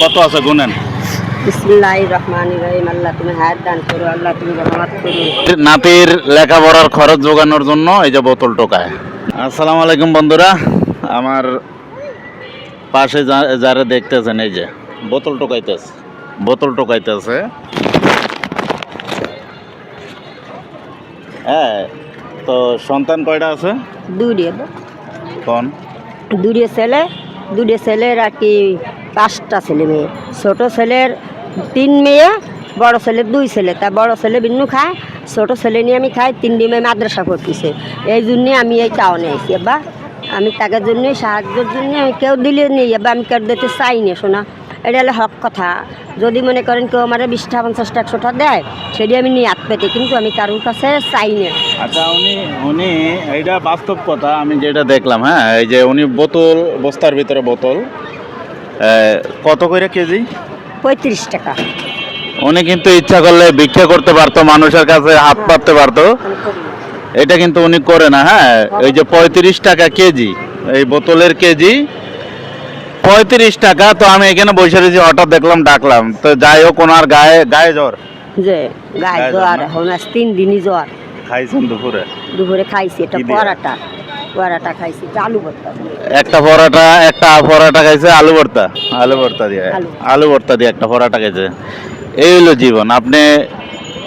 কত আছে গুনেন? নাতির লেখাপড়ার খরচ যোগানোর জন্য এই যে বোতল টোকায়। আসসালামু আলাইকুম বন্ধুরা। আমার পাশে যারা দেখতেছেন এই যে বোতল টোকাইতেছে বোতল টোকাইতেছে। হ্যাঁ তো সন্তান কয়টা আছে? দুড়িয়ে কোন? দুড়িয়ে ছেলে ছেলের আর কি পাঁচটা ছেলে মেয়ে। ছোট ছেলের তিন মেয়ে, বড় ছেলে দুই ছেলে। তা বড় ছেলে বিন্নু খায়, ছোট ছেলে নিয়ে আমি খাই, তিন মেয়ে মাদ্রাসা পড়তেছে। এই জন্যে আমি এই টাউনে আইছি। বা আমি তাকে জন্য, সাহায্যের জন্য আমি কেউ দিলে নেই। বা আমি কেউ দিতে চাই না, শোনা। এটা হলো হক কথা। যদি মনে করেন কেউ আমার বিশটা, পঞ্চাশটা, একশোটা দেয়, সেটি আমি নিয়ে পেতে, কিন্তু আমি কারোর কাছে চাই না। আচ্ছা উনি উনি, এইটা বাস্তব কথা, আমি যেটা দেখলাম হ্যাঁ এই যে উনি বোতল, বস্তার ভিতরে বোতল। কত করে কেজি? পঁয়ত্রিশ টাকা। উনি কিন্তু ইচ্ছা করলে ভিক্ষা করতে পারতো মানুষের কাছে হাত পাততে পারতো। এটা কিন্তু উনি করে না হ্যাঁ? এই যে পঁয়ত্রিশ টাকা কেজি এই বোতলের কেজি পঁয়ত্রিশ টাকা। তো আমি এখানে বসে রয়েছি হঠাৎ দেখলাম ডাকলাম। তো যাই হোক ওনার গায়ে গায়ে জ্বর। যে গায়ে গায়ে জ্বর জ্বর এখন তিন দিনই জ্বর। খাইছেন দুপুরে? দুপুরে খাইছি এটা পরাটা। পরাটা খাইছি আলু ভর্তা। একটা পরোটা একটা পরোটা খাইছে আলু ভর্তা। আলু ভর্তা দিয়ে আলু। ভর্তা। দিয়ে একটা পরোটা খাইছে। এই হলো জীবন। আপনি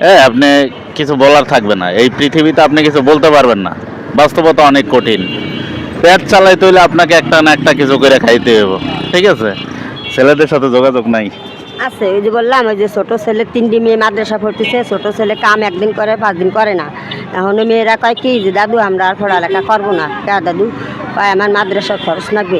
এ আপনি কিছু বলার থাকবে না। এই পৃথিবীতে আপনি কিছু বলতে পারবেন না। বাস্তবতা অনেক কঠিন। পেট চালাইতে হইলে আপনাকে একটা না একটা কিছু করে খাইতে হবে ঠিক আছে? ছেলেদের সাথে যোগাযোগ নাই। আছে ওই যে বললাম ওই যে ছোটো ছেলে তিনটি মেয়ে মাদ্রাসা পড়তেছে ছোটো ছেলে কাম একদিন করে পাঁচ দিন করে না। এখন মেয়েরা কয় কি যে দাদু আমরা আর পড়ালেখা করব না। কে দাদু? কয় আমার মাদ্রাসার খরচ লাগবে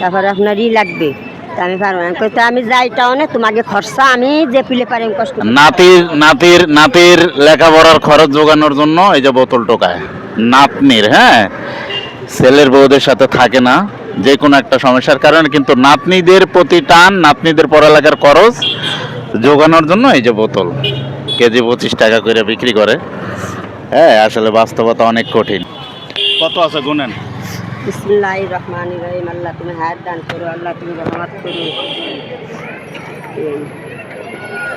তারপরে আপনার ই লাগবে। তা আমি পারব না। কই, তা আমি যাই টাউনে তোমাকে খরচা আমি যে পিলে পারি কষ্ট। নাতির নাতির নাতির লেখাপড়ার খরচ যোগানোর জন্য এই যে বোতল টোকায়। নাতনির হ্যাঁ? ছেলের বউদের সাথে থাকে না। যে কোনো একটা সমস্যার কারণে কিন্তু নাতনিদের প্রতি টান নাতনিদের পড়ালেখার খরচ যোগানোর জন্য এই যে বোতল কেজি পঁচিশ টাকা করে বিক্রি করে। হ্যাঁ আসলে বাস্তবতা অনেক কঠিন। কত আছে গুনেন? বিসমিল্লাহ রহমান রহিম আল্লাহ তুমি হায়াত দান করো আল্লাহ তুমি রহমত করো।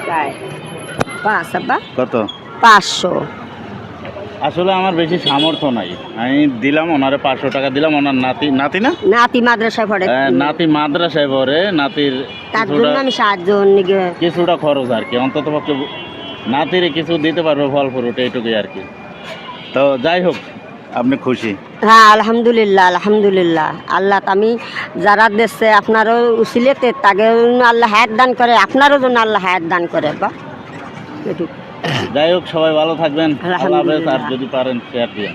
তাই। পাঁচ আব্বা? কত? পাঁচশো। আসলে আমার বেশি সামর্থ্য নাই। আমি দিলাম ওনারে পাঁচশো টাকা দিলাম ওনার নাতি নাতি না? নাতি মাদ্রাসায় পড়ে। হ্যাঁ, নাতি মাদ্রাসায় পড়ে নাতির তার কিছুটা জন্য আমি সাহায্য কিছুটা খরচ আর কি অন্তত পক্ষে নাতিরে কিছু দিতে পারবে ফল ফ্রুট এইটুকুই আর কি। তো যাই হোক আপনি খুশি? হ্যাঁ আলহামদুলিল্লাহ আলহামদুলিল্লাহ। আল্লাহ আমি যারা দেশে আপনারও উচিলেতে তাকে আল্লাহ হায়াত দান করে আপনারও জন্য আল্লাহ হায়াত দান করে বা। যাই হোক সবাই ভালো থাকবেন। আল্লাহ হাফেজ। আর যদি পারেন শেয়ার দিয়ে